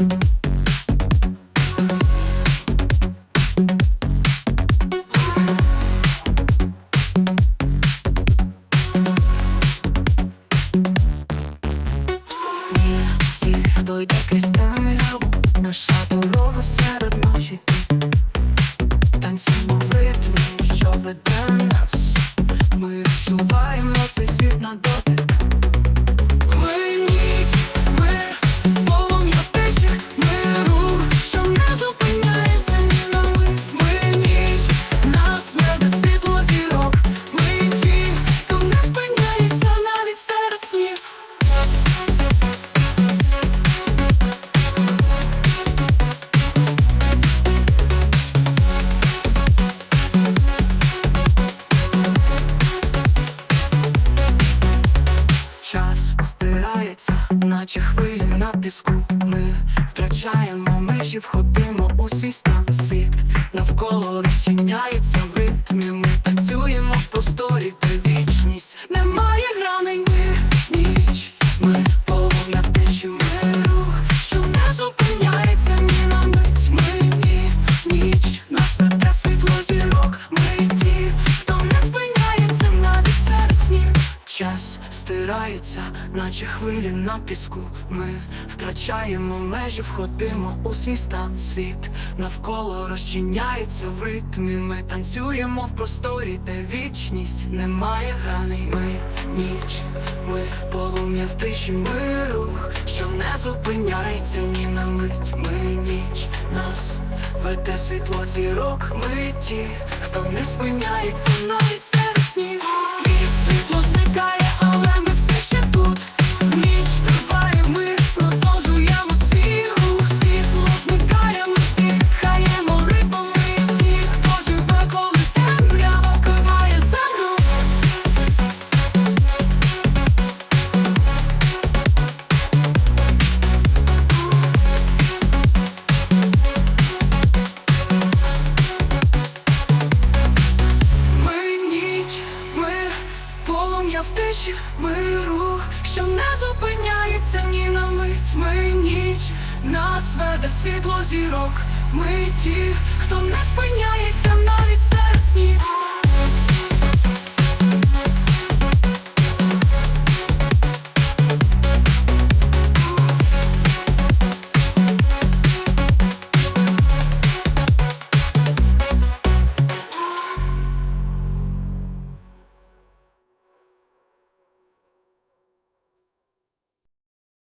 Ні, Час стирається, наче хвилі на піску. Ми втрачаємо межі, входимо у свій стан світ. Навколо розчиняється в ритмі. Ми танцюємо в просторі, Час наче хвилі на піску. Ми втрачаємо межі, входимо у свій стан світ. Навколо розчиняється в ритмі. Ми танцюємо в просторі, де вічність немає граней. Ми ніч, ми полум'я в тиші, ми рух, що не зупиняється ні на мить. Ми ніч, нас веде світло зірок. Ми ті, хто не спиняється навіть серед снів. І світло зникає, але полум'я в тиші, ми рух, що не зупиняється ні на мить. Ми ніч, нас веде світло зірок. Ми ті, хто не спиняється навіть.